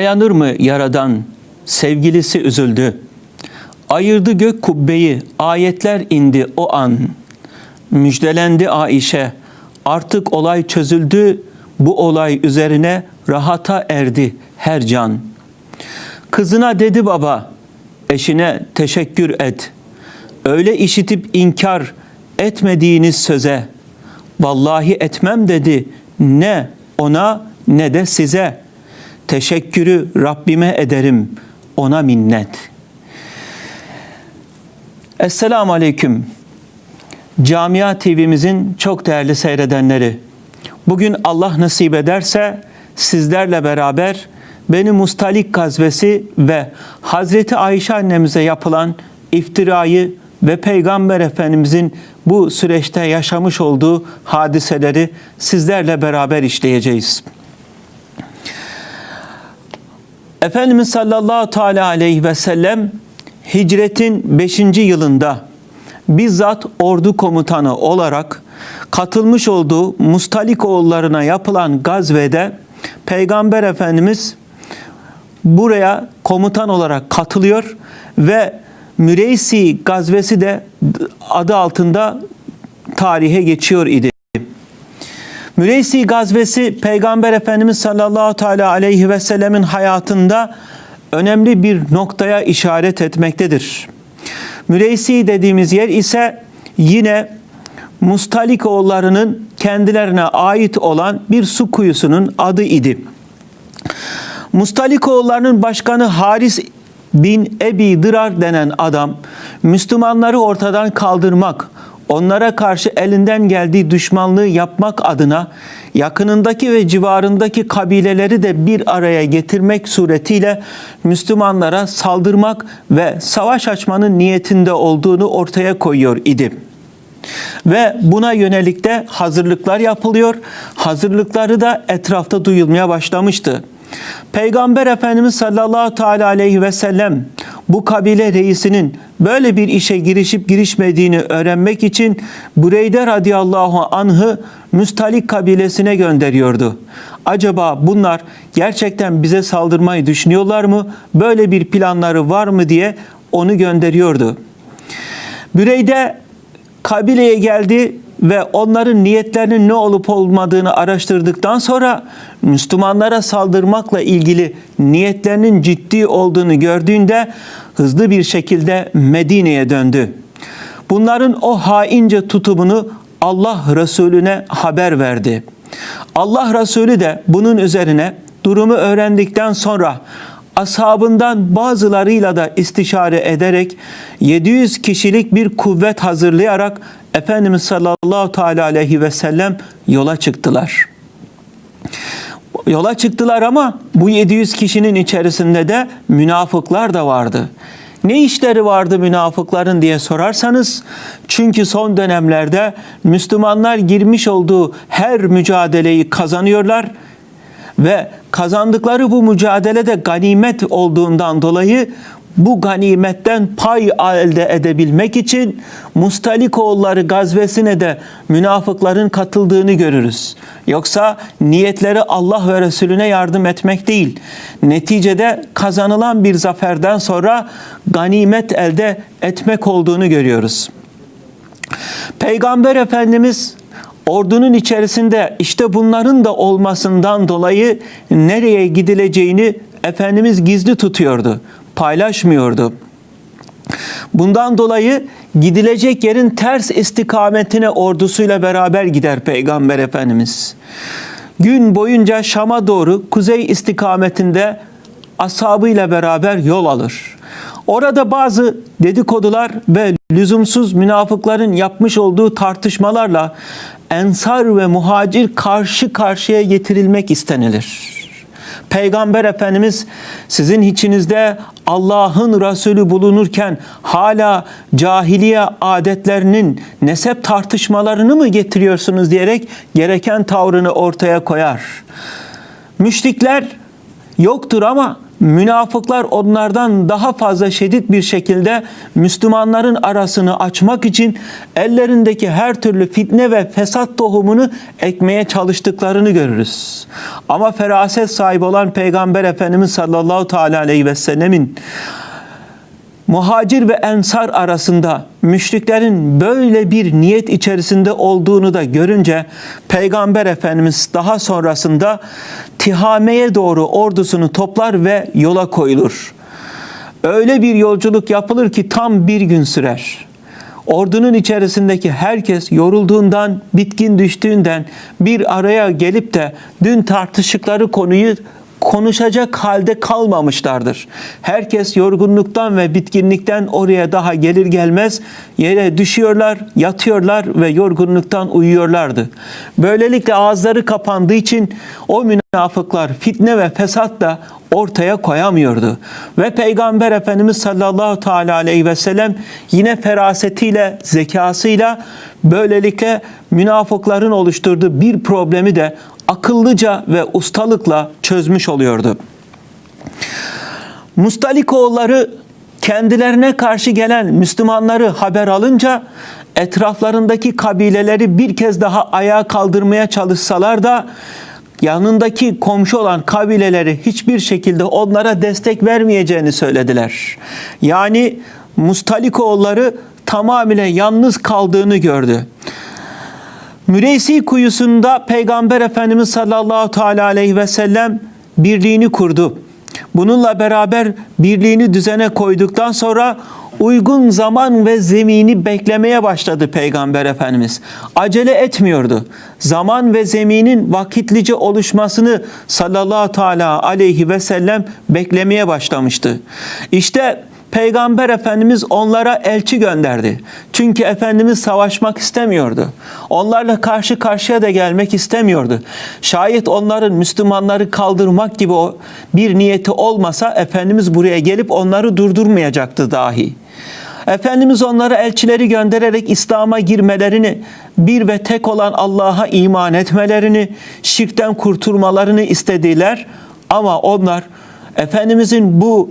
Dayanır mı yaradan? Sevgilisi üzüldü. Ayırdı gök kubbeyi, ayetler indi o an. Müjdelendi Aişe. Artık olay çözüldü. Bu olay üzerine rahata erdi her can. Kızına dedi baba, eşine teşekkür et. Öyle işitip inkar etmediğiniz söze. Vallahi etmem dedi. Ne ona ne de size. Teşekkürü Rabbime ederim. Ona minnet. Esselamu Aleyküm. Camia TV'mizin çok değerli seyredenleri. Bugün Allah nasip ederse sizlerle beraber Beni Mustalik gazvesi ve Hazreti Ayşe annemize yapılan iftirayı ve Peygamber Efendimizin bu süreçte yaşamış olduğu hadiseleri sizlerle beraber işleyeceğiz. Efendimiz sallallahu teala aleyhi ve sellem hicretin 5. yılında bizzat ordu komutanı olarak katılmış olduğu Mustalik oğullarına yapılan gazvede Peygamber Efendimiz buraya komutan olarak katılıyor ve Müreysi gazvesi de adı altında tarihe geçiyor idi. Müreysi gazvesi Peygamber Efendimiz sallallahu teala aleyhi ve sellemin hayatında önemli bir noktaya işaret etmektedir. Müreysi dediğimiz yer ise yine Mustalik oğullarının kendilerine ait olan bir su kuyusunun adı idi. Mustalikoğullarının başkanı Haris bin Ebi Dırar denen adam Müslümanları ortadan kaldırmak, onlara karşı elinden geldiği düşmanlığı yapmak adına yakınındaki ve civarındaki kabileleri de bir araya getirmek suretiyle Müslümanlara saldırmak ve savaş açmanın niyetinde olduğunu ortaya koyuyor idi. Ve buna yönelik de hazırlıklar yapılıyor. Hazırlıkları da etrafta duyulmaya başlamıştı. Peygamber Efendimiz sallallahu teala aleyhi ve sellem bu kabile reisinin böyle bir işe girişip girişmediğini öğrenmek için Bureyde radıyallahu anh'ı Müstalik kabilesine gönderiyordu. Acaba bunlar gerçekten bize saldırmayı düşünüyorlar mı? Böyle bir planları var mı diye onu gönderiyordu. Büreyde kabileye geldi ve onların niyetlerinin ne olup olmadığını araştırdıktan sonra Müslümanlara saldırmakla ilgili niyetlerinin ciddi olduğunu gördüğünde hızlı bir şekilde Medine'ye döndü. Bunların o haince tutumunu Allah Resulüne haber verdi. Allah Resulü de bunun üzerine durumu öğrendikten sonra ashabından bazılarıyla da istişare ederek 700 kişilik bir kuvvet hazırlayarak Efendimiz sallallahu teala aleyhi ve sellem yola çıktılar. Yola çıktılar ama bu 700 kişinin içerisinde de münafıklar da vardı. Ne işleri vardı münafıkların diye sorarsanız çünkü son dönemlerde Müslümanlar girmiş olduğu her mücadeleyi kazanıyorlar ve kazandıkları bu mücadelede ganimet olduğundan dolayı bu ganimetten pay elde edebilmek için Mustalikoğulları gazvesine de münafıkların katıldığını görürüz. Yoksa niyetleri Allah ve Resulüne yardım etmek değil. Neticede kazanılan bir zaferden sonra ganimet elde etmek olduğunu görüyoruz. Peygamber Efendimiz ordunun içerisinde işte bunların da olmasından dolayı nereye gidileceğini Efendimiz gizli tutuyordu paylaşmıyordu. Bundan dolayı gidilecek yerin ters istikametine ordusuyla beraber gider Peygamber Efendimiz. Gün boyunca Şam'a doğru kuzey istikametinde ashabıyla beraber yol alır. Orada bazı dedikodular ve lüzumsuz münafıkların yapmış olduğu tartışmalarla ensar ve muhacir karşı karşıya getirilmek istenilir. Peygamber Efendimiz sizin içinizde Allah'ın Resulü bulunurken hala cahiliye adetlerinin nesep tartışmalarını mı getiriyorsunuz diyerek gereken tavrını ortaya koyar. Müşrikler yoktur ama münafıklar onlardan daha fazla şiddet bir şekilde Müslümanların arasını açmak için ellerindeki her türlü fitne ve fesat tohumunu ekmeye çalıştıklarını görürüz. Ama feraset sahibi olan Peygamber Efendimiz sallallahu teala aleyhi ve sellemin muhacir ve ensar arasında müşriklerin böyle bir niyet içerisinde olduğunu da görünce Peygamber Efendimiz daha sonrasında Tihame'ye doğru ordusunu toplar ve yola koyulur. Öyle bir yolculuk yapılır ki tam bir gün sürer. Ordunun içerisindeki herkes yorulduğundan, bitkin düştüğünden bir araya gelip de dün tartıştıkları konuyu konuşacak halde kalmamışlardır. Herkes yorgunluktan ve bitkinlikten oraya daha gelir gelmez yere düşüyorlar, yatıyorlar ve yorgunluktan uyuyorlardı. Böylelikle ağızları kapandığı için o münafıklar fitne ve fesat da ortaya koyamıyordu. Ve Peygamber Efendimiz sallallahu teala aleyhi ve sellem yine ferasetiyle, zekasıyla böylelikle münafıkların oluşturduğu bir problemi de akıllıca ve ustalıkla çözmüş oluyordu. Mustalikoğulları kendilerine karşı gelen Müslümanları haber alınca etraflarındaki kabileleri bir kez daha ayağa kaldırmaya çalışsalar da yanındaki komşu olan kabileleri hiçbir şekilde onlara destek vermeyeceğini söylediler. Yani Mustalikoğulları tamamıyla yalnız kaldığını gördü. Müreysi kuyusunda Peygamber Efendimiz sallallahu teala aleyhi ve sellem birliğini kurdu. Bununla beraber birliğini düzene koyduktan sonra uygun zaman ve zemini beklemeye başladı Peygamber Efendimiz. Acele etmiyordu. Zaman ve zeminin vakitlice oluşmasını sallallahu teala aleyhi ve sellem beklemeye başlamıştı. İşte Peygamber Efendimiz onlara elçi gönderdi. Çünkü Efendimiz savaşmak istemiyordu. Onlarla karşı karşıya da gelmek istemiyordu. Şayet onların Müslümanları kaldırmak gibi bir niyeti olmasa Efendimiz buraya gelip onları durdurmayacaktı dahi. Efendimiz onlara elçileri göndererek İslam'a girmelerini, bir ve tek olan Allah'a iman etmelerini, şirkten kurtulmalarını istediler. Ama onlar Efendimizin bu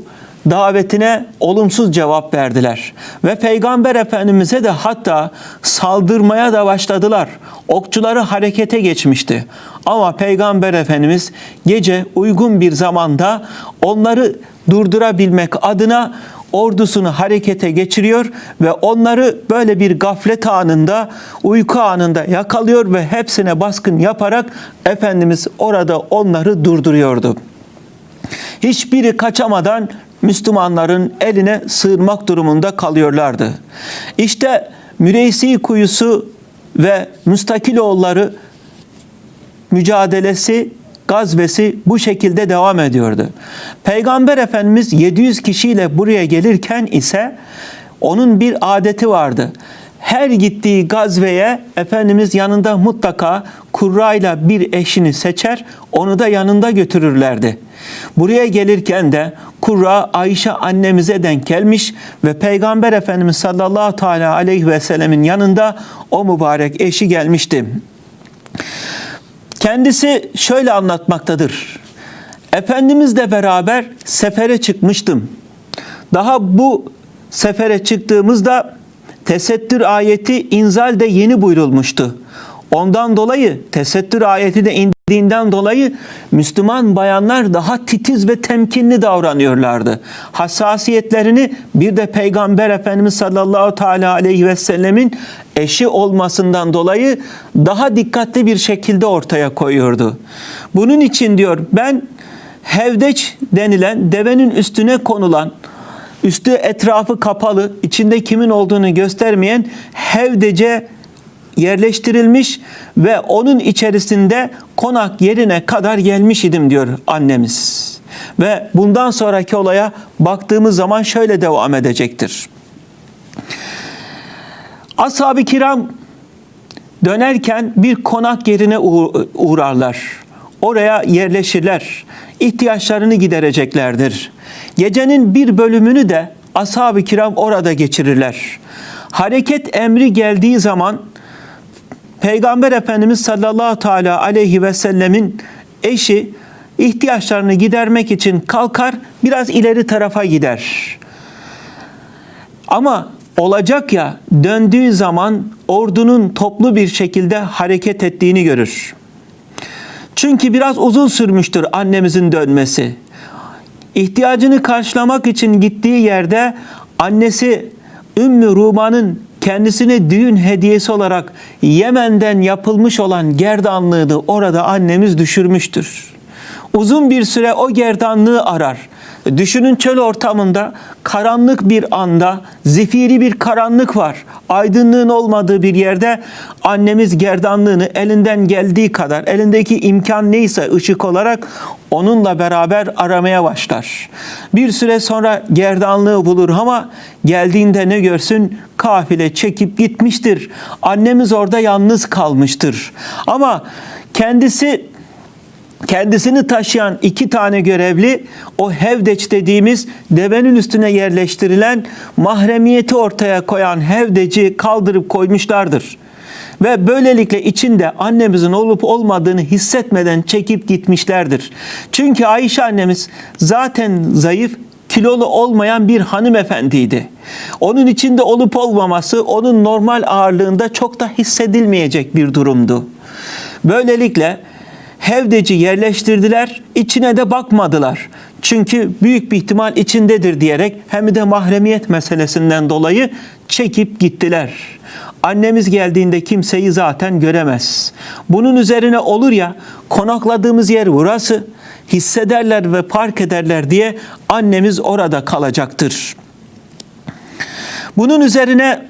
davetine olumsuz cevap verdiler. Ve Peygamber Efendimiz'e de hatta saldırmaya da başladılar. Okçuları harekete geçmişti. Ama Peygamber Efendimiz gece uygun bir zamanda onları durdurabilmek adına ordusunu harekete geçiriyor ve onları böyle bir gaflet anında, uyku anında yakalıyor ve hepsine baskın yaparak Efendimiz orada onları durduruyordu. Hiçbiri kaçamadan Müslümanların eline sığınmak durumunda kalıyorlardı. İşte Müreysi kuyusu ve Müstakiloğulları mücadelesi, gazvesi bu şekilde devam ediyordu. Peygamber Efendimiz 700 kişiyle buraya gelirken ise onun bir adeti vardı. Her gittiği gazveye Efendimiz yanında mutlaka kurrayla bir eşini seçer, onu da yanında götürürlerdi. Buraya gelirken de Kurra Ayşe annemize denk gelmiş ve Peygamber Efendimiz sallallahu teala aleyhi ve sellemin yanında o mübarek eşi gelmişti. Kendisi şöyle anlatmaktadır. Efendimizle beraber sefere çıkmıştım. Daha bu sefere çıktığımızda tesettür ayeti inzal de yeni buyurulmuştu. Ondan dolayı tesettür ayeti de indiğinden dolayı Müslüman bayanlar daha titiz ve temkinli davranıyorlardı. Hassasiyetlerini bir de Peygamber Efendimiz sallallahu teala aleyhi ve sellemin eşi olmasından dolayı daha dikkatli bir şekilde ortaya koyuyordu. Bunun için diyor ben hevdeç denilen devenin üstüne konulan üstü etrafı kapalı, içinde kimin olduğunu göstermeyen hevdece yerleştirilmiş ve onun içerisinde konak yerine kadar gelmiş idim diyor annemiz. Ve bundan sonraki olaya baktığımız zaman şöyle devam edecektir. Ashab-ı kiram dönerken bir konak yerine uğrarlar. Oraya yerleşirler. İhtiyaçlarını gidereceklerdir. Gecenin bir bölümünü de ashab-ı kiram orada geçirirler. Hareket emri geldiği zaman Peygamber Efendimiz sallallahu teala aleyhi ve sellemin eşi ihtiyaçlarını gidermek için kalkar, biraz ileri tarafa gider. Ama olacak ya döndüğü zaman ordunun toplu bir şekilde hareket ettiğini görür. Çünkü biraz uzun sürmüştür annemizin dönmesi. İhtiyacını karşılamak için gittiği yerde annesi Ümmü Ruma'nın kendisine düğün hediyesi olarak Yemen'den yapılmış olan gerdanlığını orada annemiz düşürmüştür. Uzun bir süre o gerdanlığı arar. Düşünün çöl ortamında karanlık bir anda zifiri bir karanlık var. Aydınlığın olmadığı bir yerde annemiz gerdanlığını elinden geldiği kadar elindeki imkan neyse ışık olarak onunla beraber aramaya başlar. Bir süre sonra gerdanlığı bulur ama geldiğinde ne görsün? Kafile çekip gitmiştir. Annemiz orada yalnız kalmıştır. Ama kendisi kendisini taşıyan iki tane görevli o hevdeç dediğimiz devenin üstüne yerleştirilen mahremiyeti ortaya koyan hevdeci kaldırıp koymuşlardır. Ve böylelikle içinde annemizin olup olmadığını hissetmeden çekip gitmişlerdir. Çünkü Ayşe annemiz zaten zayıf, kilolu olmayan bir hanımefendiydi. Onun içinde olup olmaması onun normal ağırlığında çok da hissedilmeyecek bir durumdu. Böylelikle hevdeci yerleştirdiler, içine de bakmadılar. Çünkü büyük bir ihtimal içindedir diyerek hem de mahremiyet meselesinden dolayı çekip gittiler. Annemiz geldiğinde kimseyi zaten göremez. Bunun üzerine olur ya konakladığımız yer burası hissederler ve park ederler diye annemiz orada kalacaktır. Bunun üzerine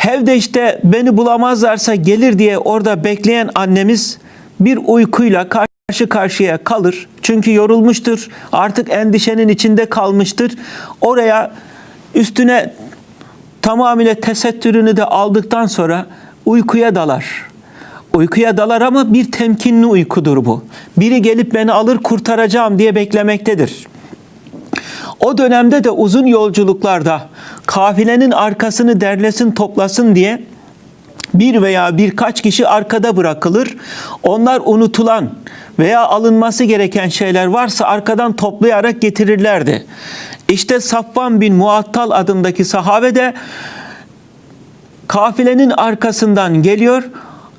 Hevdeş'te beni bulamazlarsa gelir diye orada bekleyen annemiz bir uykuyla karşı karşıya kalır. Çünkü yorulmuştur. Artık endişenin içinde kalmıştır. Oraya üstüne tamamıyla tesettürünü de aldıktan sonra uykuya dalar. Uykuya dalar ama bir temkinli uykudur bu. Biri gelip beni alır kurtaracağım diye beklemektedir. O dönemde de uzun yolculuklarda kafilenin arkasını derlesin toplasın diye bir veya birkaç kişi arkada bırakılır. Onlar unutulan veya alınması gereken şeyler varsa arkadan toplayarak getirirlerdi. İşte Safvan bin Muattal adındaki sahabe de kafilenin arkasından geliyor.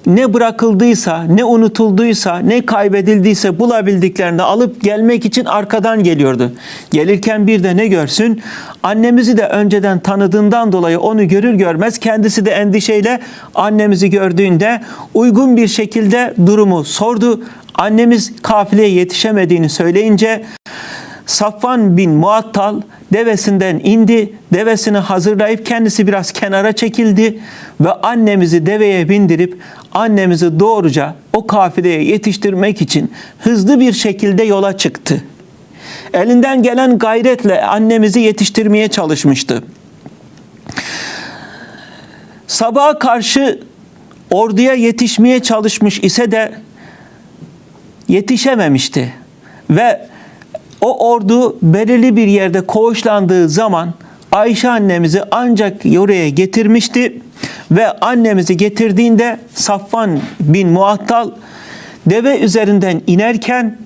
Ne bırakıldıysa, ne unutulduysa, ne kaybedildiyse bulabildiklerini alıp gelmek için arkadan geliyordu. Gelirken bir de ne görsün? Annemizi de önceden tanıdığından dolayı onu görür görmez kendisi de endişeyle annemizi gördüğünde uygun bir şekilde durumu sordu. Annemiz kafileye yetişemediğini söyleyince Safvan bin Muattal devesinden indi, devesini hazırlayıp kendisi biraz kenara çekildi ve annemizi deveye bindirip annemizi doğruca o kafileye yetiştirmek için hızlı bir şekilde yola çıktı. Elinden gelen gayretle annemizi yetiştirmeye çalışmıştı. Sabaha karşı orduya yetişmeye çalışmış ise de yetişememişti ve o ordu belirli bir yerde koğuşlandığı zaman Ayşe annemizi ancak oraya getirmişti ve annemizi getirdiğinde Safvan bin Muattal deve üzerinden inerken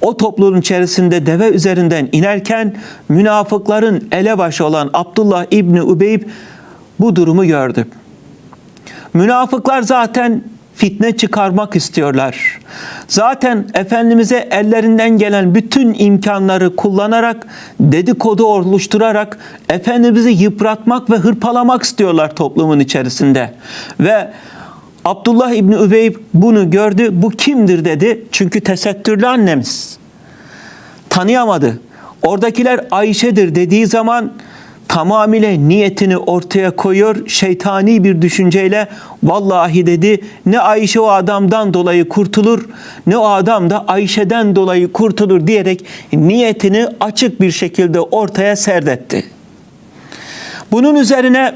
o topluluğun içerisinde deve üzerinden inerken münafıkların elebaşı olan Abdullah İbni Ubeyb bu durumu gördü. Münafıklar zaten fitne çıkarmak istiyorlar. Zaten Efendimiz'e ellerinden gelen bütün imkanları kullanarak, dedikodu oluşturarak Efendimiz'i yıpratmak ve hırpalamak istiyorlar toplumun içerisinde. Ve Abdullah İbni Übeyb bunu gördü. Bu kimdir dedi. Çünkü tesettürlü annemiz. Tanıyamadı. Oradakiler Ayşe'dir dediği zaman tamamıyla niyetini ortaya koyuyor. Şeytani bir düşünceyle vallahi dedi ne Ayşe o adamdan dolayı kurtulur ne o adam da Ayşe'den dolayı kurtulur diyerek niyetini açık bir şekilde ortaya serdetti. Bunun üzerine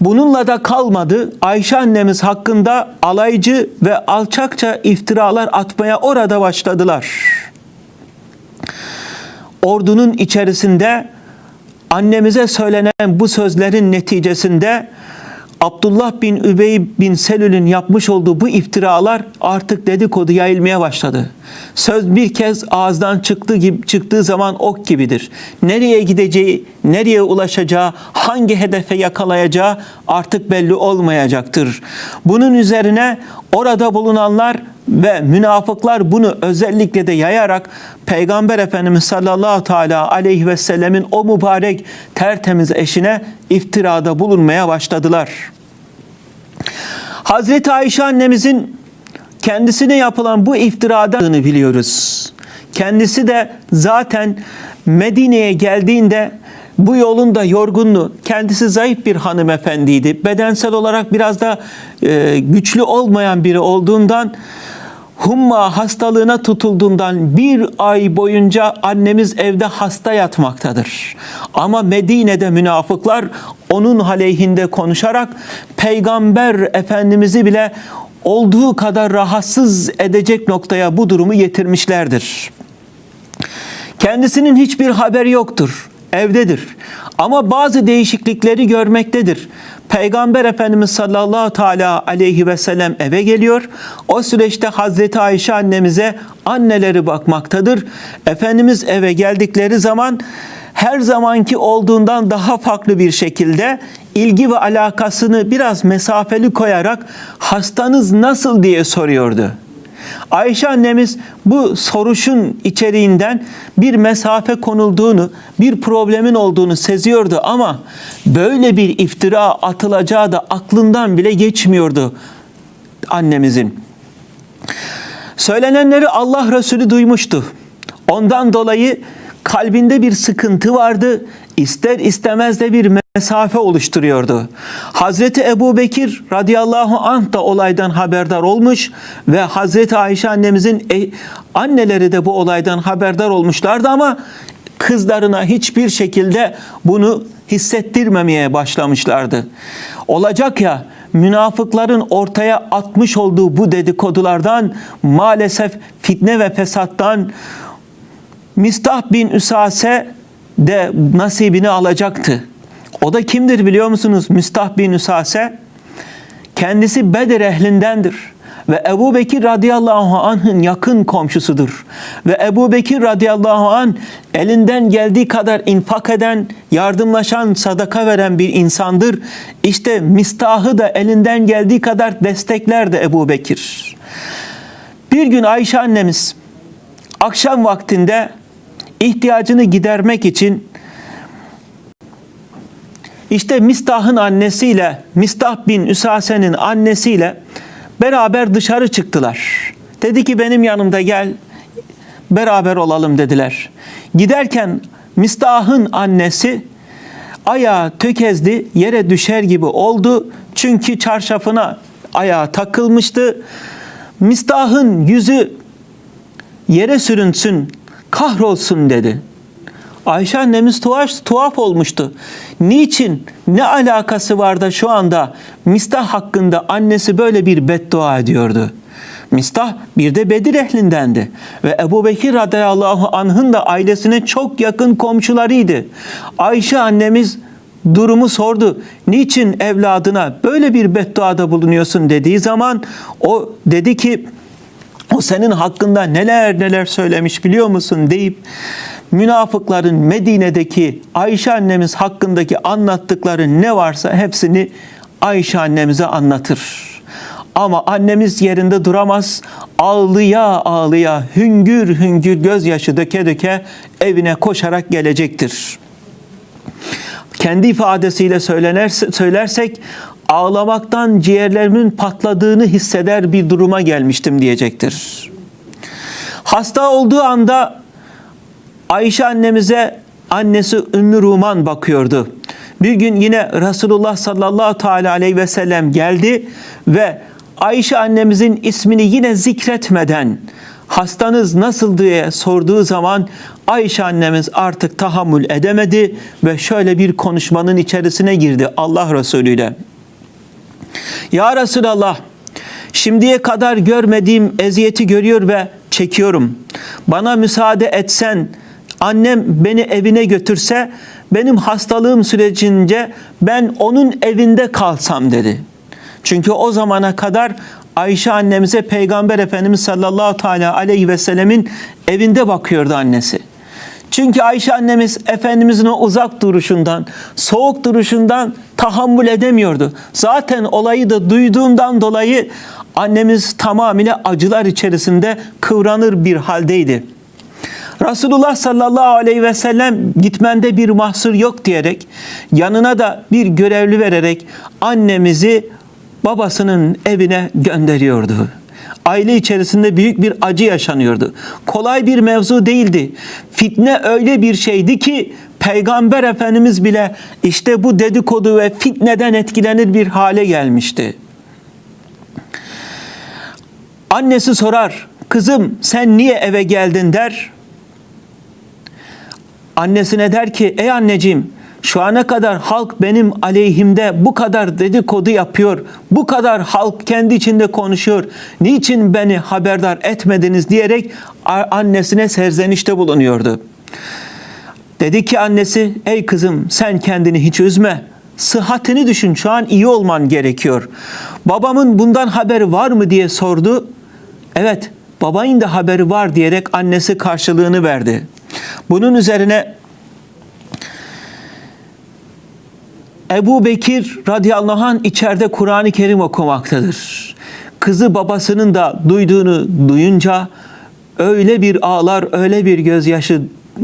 bununla da kalmadı. Ayşe annemiz hakkında alaycı ve alçakça iftiralar atmaya orada başladılar. Ordunun içerisinde annemize söylenen bu sözlerin neticesinde Abdullah bin Übey bin Selül'ün yapmış olduğu bu iftiralar artık dedikodu yayılmaya başladı. Söz bir kez ağızdan çıktığı gibi çıktığı zaman ok gibidir. Nereye gideceği, nereye ulaşacağı, hangi hedefe yakalayacağı artık belli olmayacaktır. Bunun üzerine orada bulunanlar ve münafıklar bunu özellikle de yayarak Peygamber Efendimiz sallallahu teala aleyhi ve sellemin o mübarek tertemiz eşine iftirada bulunmaya başladılar. Hazreti Ayşe annemizin kendisine yapılan bu iftiradan biliyoruz. Kendisi de zaten Medine'ye geldiğinde bu yolun da yorgunluğu, kendisi zayıf bir hanımefendiydi. Bedensel olarak biraz da e, güçlü olmayan biri olduğundan humma hastalığına tutulduğundan bir ay boyunca annemiz evde hasta yatmaktadır. Ama Medine'de münafıklar onun aleyhinde konuşarak peygamber efendimizi bile olduğu kadar rahatsız edecek noktaya bu durumu getirmişlerdir. Kendisinin hiçbir haberi yoktur. Evdedir. Ama bazı değişiklikleri görmektedir. Peygamber Efendimiz sallallahu teala aleyhi ve sellem eve geliyor. O süreçte Hazreti Ayşe annemize anneleri bakmaktadır. Efendimiz eve geldikleri zaman her zamanki olduğundan daha farklı bir şekilde ilgi ve alakasını biraz mesafeli koyarak hastanız nasıl diye soruyordu. Ayşe annemiz bu soruşun içeriğinden bir mesafe konulduğunu, bir problemin olduğunu seziyordu ama böyle bir iftira atılacağı da aklından bile geçmiyordu annemizin. Söylenenleri Allah Resulü duymuştu. Ondan dolayı kalbinde bir sıkıntı vardı. İster istemez de bir mesafe oluşturuyordu. Hazreti Ebu Bekir radıyallahu anh da olaydan haberdar olmuş ve Hazreti Ayşe annemizin e, anneleri de bu olaydan haberdar olmuşlardı ama kızlarına hiçbir şekilde bunu hissettirmemeye başlamışlardı. Olacak ya münafıkların ortaya atmış olduğu bu dedikodulardan maalesef fitne ve fesattan Mistah bin Üsase de nasibini alacaktı. O da kimdir biliyor musunuz? Mistah bin Üsase. Kendisi Bedir ehlindendir. Ve Ebu Bekir radıyallahu anh'ın yakın komşusudur. Ve Ebu Bekir radıyallahu anh elinden geldiği kadar infak eden, yardımlaşan, sadaka veren bir insandır. İşte Mistah'ı da elinden geldiği kadar desteklerdi Ebu Bekir. Bir gün Ayşe annemiz akşam vaktinde ihtiyacını gidermek için işte Mistah'ın annesiyle, Mistah bin Üsase'nin annesiyle beraber dışarı çıktılar. Dedi ki benim yanımda gel, beraber olalım dediler. Giderken Mistah'ın annesi ayağı tökezdi, yere düşer gibi oldu. Çünkü çarşafına ayağı takılmıştı. Mistah'ın yüzü yere sürünsün, kahrolsun dedi. Ayşe annemiz tuhaf, tuhaf olmuştu. Niçin, ne alakası var da şu anda Mistah hakkında annesi böyle bir beddua ediyordu? Mistah bir de Bedir ehlindendi ve Ebu Bekir radıyallahu anh'ın da ailesine çok yakın komşularıydı. Ayşe annemiz durumu sordu. Niçin evladına böyle bir bedduada bulunuyorsun dediği zaman o dedi ki o senin hakkında neler neler söylemiş biliyor musun deyip münafıkların Medine'deki Ayşe annemiz hakkındaki anlattıkları ne varsa hepsini Ayşe annemize anlatır. Ama annemiz yerinde duramaz. Ağlıya ağlıya hüngür hüngür gözyaşı döke döke evine koşarak gelecektir. Kendi ifadesiyle söylersek ağlamaktan ciğerlerimin patladığını hisseder bir duruma gelmiştim diyecektir. Hasta olduğu anda Ayşe annemize annesi Ümmü Ruman bakıyordu. Bir gün yine Resulullah sallallahu teala aleyhi ve sellem geldi ve Ayşe annemizin ismini yine zikretmeden hastanız nasıl diye sorduğu zaman Ayşe annemiz artık tahammül edemedi ve şöyle bir konuşmanın içerisine girdi Allah Resulü ile. Ya Resulallah şimdiye kadar görmediğim eziyeti görüyor ve çekiyorum. Bana müsaade etsen annem beni evine götürse benim hastalığım sürecince ben onun evinde kalsam dedi. Çünkü o zamana kadar Ayşe annemize Peygamber Efendimiz sallallahu teala aleyhi ve sellemin evinde bakıyordu annesi. Çünkü Ayşe annemiz Efendimizin o uzak duruşundan, soğuk duruşundan tahammül edemiyordu. Zaten olayı da duyduğundan dolayı annemiz tamamıyla acılar içerisinde kıvranır bir haldeydi. Resulullah sallallahu aleyhi ve sellem gitmende bir mahsur yok diyerek yanına da bir görevli vererek annemizi babasının evine gönderiyordu. Aile içerisinde büyük bir acı yaşanıyordu. Kolay bir mevzu değildi. Fitne öyle bir şeydi ki Peygamber Efendimiz bile işte bu dedikodu ve fitneden etkilenir bir hale gelmişti. Annesi sorar, kızım sen niye eve geldin der. Annesine der ki ey anneciğim şu ana kadar halk benim aleyhimde bu kadar dedikodu yapıyor. Bu kadar halk kendi içinde konuşuyor. Niçin beni haberdar etmediniz diyerek annesine serzenişte bulunuyordu. Dedi ki annesi ey kızım sen kendini hiç üzme. Sıhhatini düşün şu an iyi olman gerekiyor. Babamın bundan haberi var mı diye sordu. Evet babayın da haberi var diyerek annesi karşılığını verdi. Bunun üzerine Ebu Bekir radıyallahu anh içeride Kur'an-ı Kerim okumaktadır. Kızı babasının da duyduğunu duyunca öyle bir ağlar, öyle bir gözyaşı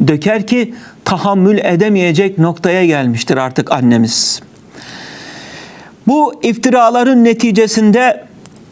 döker ki tahammül edemeyecek noktaya gelmiştir artık annemiz. Bu iftiraların neticesinde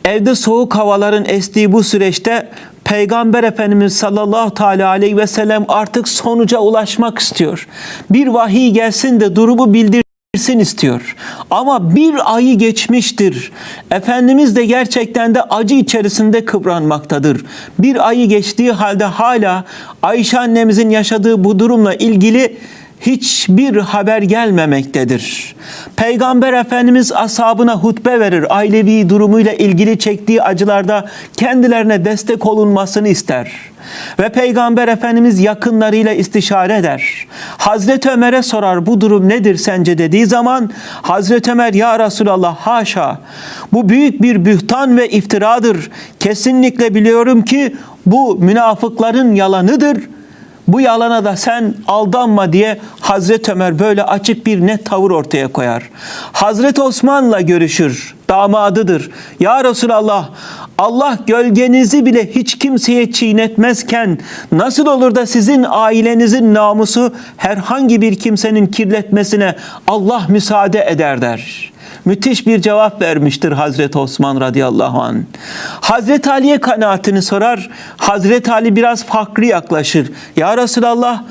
evde soğuk havaların estiği bu süreçte Peygamber Efendimiz sallallahu teala aleyhi ve sellem artık sonuca ulaşmak istiyor. Bir vahiy gelsin de durumu bildir bilsin istiyor. Ama bir ayı geçmiştir. Efendimiz de gerçekten de acı içerisinde kıvranmaktadır. Bir ayı geçtiği halde hala Ayşe annemizin yaşadığı bu durumla ilgili hiçbir haber gelmemektedir. Peygamber Efendimiz ashabına hutbe verir. Ailevi durumuyla ilgili çektiği acılarda kendilerine destek olunmasını ister. Ve Peygamber Efendimiz yakınlarıyla istişare eder. Hazreti Ömer'e sorar bu durum nedir sence dediği zaman Hazreti Ömer ya Resulallah haşa bu büyük bir bühtan ve iftiradır. Kesinlikle biliyorum ki bu münafıkların yalanıdır bu yalana da sen aldanma diye Hazreti Ömer böyle açık bir net tavır ortaya koyar. Hazreti Osman'la görüşür. Damadıdır. Ya Resulallah Allah gölgenizi bile hiç kimseye çiğnetmezken nasıl olur da sizin ailenizin namusu herhangi bir kimsenin kirletmesine Allah müsaade eder der. Müthiş bir cevap vermiştir Hazreti Osman radıyallahu an. Hazreti Ali'ye kanaatini sorar. Hazreti Ali biraz farklı yaklaşır. Ya Resulallah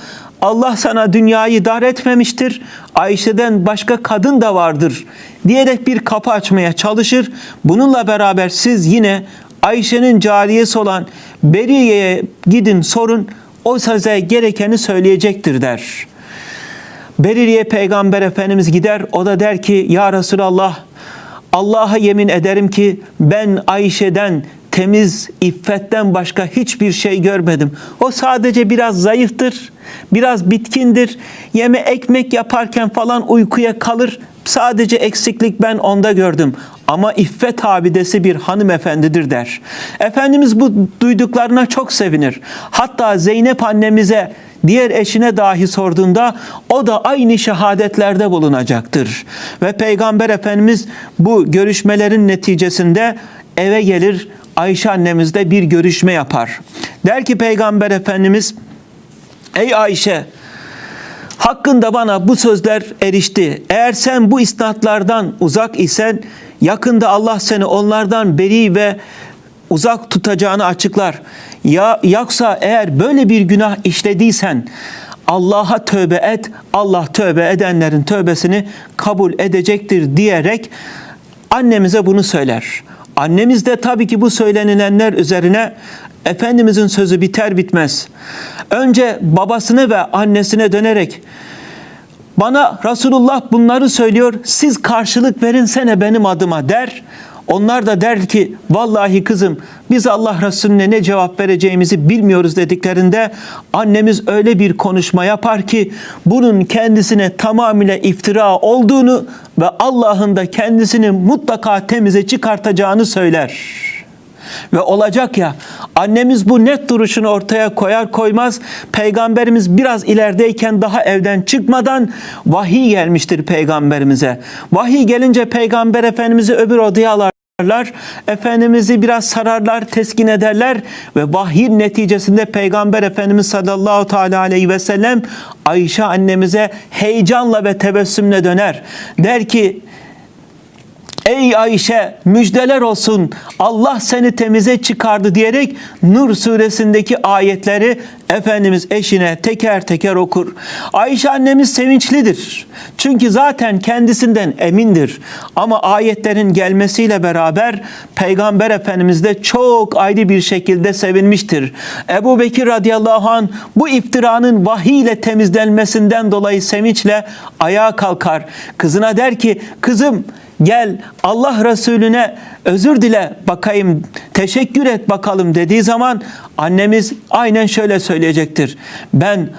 Allah sana dünyayı dar etmemiştir. Ayşe'den başka kadın da vardır diyerek bir kapı açmaya çalışır. Bununla beraber siz yine Ayşe'nin cariyesi olan Beriye'ye gidin sorun. O size gerekeni söyleyecektir der. Beririye peygamber efendimiz gider o da der ki ya Resulallah Allah'a yemin ederim ki ben Ayşe'den temiz iffetten başka hiçbir şey görmedim. O sadece biraz zayıftır, biraz bitkindir. Yeme ekmek yaparken falan uykuya kalır. Sadece eksiklik ben onda gördüm. Ama iffet abidesi bir hanımefendidir der. Efendimiz bu duyduklarına çok sevinir. Hatta Zeynep annemize diğer eşine dahi sorduğunda o da aynı şehadetlerde bulunacaktır. Ve Peygamber Efendimiz bu görüşmelerin neticesinde eve gelir Ayşe annemizle bir görüşme yapar. Der ki Peygamber Efendimiz Ey Ayşe hakkında bana bu sözler erişti. Eğer sen bu isnatlardan uzak isen yakında Allah seni onlardan beri ve uzak tutacağını açıklar. Ya yoksa eğer böyle bir günah işlediysen Allah'a tövbe et. Allah tövbe edenlerin tövbesini kabul edecektir diyerek annemize bunu söyler. Annemiz de tabii ki bu söylenilenler üzerine Efendimizin sözü biter bitmez. Önce babasına ve annesine dönerek bana Resulullah bunları söylüyor. Siz karşılık verinsene benim adıma der. Onlar da der ki vallahi kızım biz Allah Resulüne ne cevap vereceğimizi bilmiyoruz dediklerinde annemiz öyle bir konuşma yapar ki bunun kendisine tamamıyla iftira olduğunu ve Allah'ın da kendisini mutlaka temize çıkartacağını söyler. Ve olacak ya annemiz bu net duruşunu ortaya koyar koymaz peygamberimiz biraz ilerideyken daha evden çıkmadan vahiy gelmiştir peygamberimize. Vahiy gelince peygamber efendimizi öbür odaya alarlar. Efendimiz'i biraz sararlar, teskin ederler ve vahiy neticesinde Peygamber Efendimiz sallallahu teala aleyhi ve sellem Ayşe annemize heyecanla ve tebessümle döner. Der ki Ey Ayşe müjdeler olsun Allah seni temize çıkardı diyerek Nur suresindeki ayetleri Efendimiz eşine teker teker okur. Ayşe annemiz sevinçlidir. Çünkü zaten kendisinden emindir. Ama ayetlerin gelmesiyle beraber Peygamber Efendimiz de çok ayrı bir şekilde sevinmiştir. Ebu Bekir radıyallahu an bu iftiranın vahiy ile temizlenmesinden dolayı sevinçle ayağa kalkar. Kızına der ki kızım gel Allah Resulüne özür dile bakayım, teşekkür et bakalım dediği zaman annemiz aynen şöyle söyleyecektir. Ben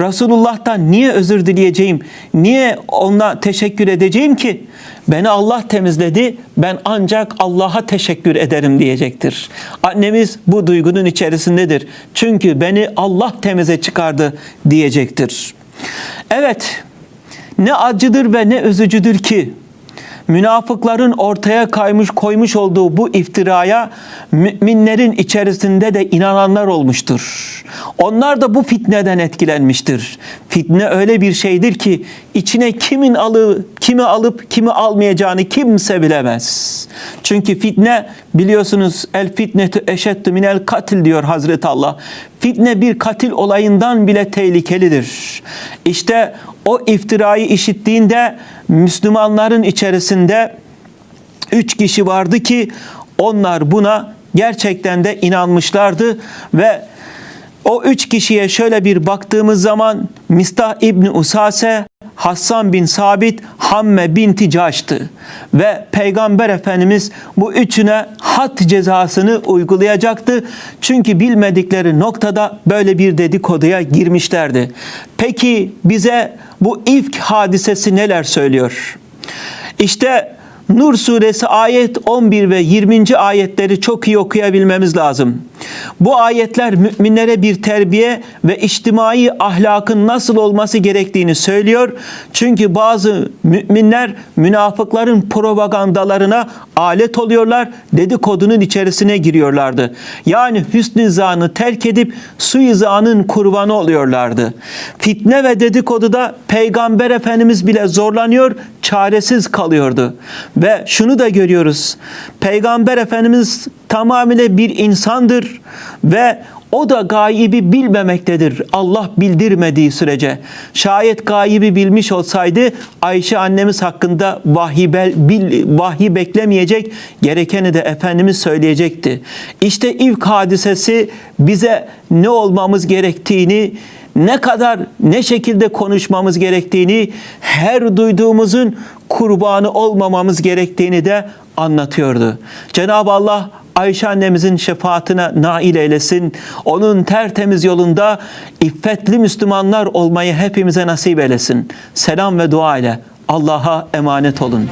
Resulullah'tan niye özür dileyeceğim? Niye ona teşekkür edeceğim ki? Beni Allah temizledi. Ben ancak Allah'a teşekkür ederim diyecektir. Annemiz bu duygunun içerisindedir. Çünkü beni Allah temize çıkardı diyecektir. Evet. Ne acıdır ve ne üzücüdür ki münafıkların ortaya kaymış koymuş olduğu bu iftiraya müminlerin içerisinde de inananlar olmuştur. Onlar da bu fitneden etkilenmiştir. Fitne öyle bir şeydir ki içine kimin alıp kimi alıp kimi almayacağını kimse bilemez. Çünkü fitne biliyorsunuz el fitnetu eşeddu minel katil diyor Hazreti Allah. Fitne bir katil olayından bile tehlikelidir. İşte o iftirayı işittiğinde Müslümanların içerisinde üç kişi vardı ki onlar buna gerçekten de inanmışlardı ve o üç kişiye şöyle bir baktığımız zaman Mistah İbni Usase, Hassan bin Sabit, Hamme binti Caş'tı. Ve Peygamber Efendimiz bu üçüne had cezasını uygulayacaktı. Çünkü bilmedikleri noktada böyle bir dedikoduya girmişlerdi. Peki bize bu ifk hadisesi neler söylüyor? İşte Nur suresi ayet 11 ve 20. ayetleri çok iyi okuyabilmemiz lazım. Bu ayetler müminlere bir terbiye ve içtimai ahlakın nasıl olması gerektiğini söylüyor. Çünkü bazı müminler münafıkların propagandalarına alet oluyorlar, dedikodunun içerisine giriyorlardı. Yani hüsnü zanı terk edip suizanın kurbanı oluyorlardı. Fitne ve dedikoduda Peygamber Efendimiz bile zorlanıyor, çaresiz kalıyordu. Ve şunu da görüyoruz. Peygamber Efendimiz tamamıyla bir insandır ve o da gaybi bilmemektedir. Allah bildirmediği sürece. Şayet gaybi bilmiş olsaydı Ayşe annemiz hakkında vahiy, bil, vahiy beklemeyecek, gerekeni de Efendimiz söyleyecekti. İşte ilk hadisesi bize ne olmamız gerektiğini, ne kadar ne şekilde konuşmamız gerektiğini, her duyduğumuzun kurbanı olmamamız gerektiğini de anlatıyordu. Cenab-ı Allah Ayşe annemizin şefaatine nail eylesin. Onun tertemiz yolunda iffetli Müslümanlar olmayı hepimize nasip eylesin. Selam ve dua ile Allah'a emanet olun.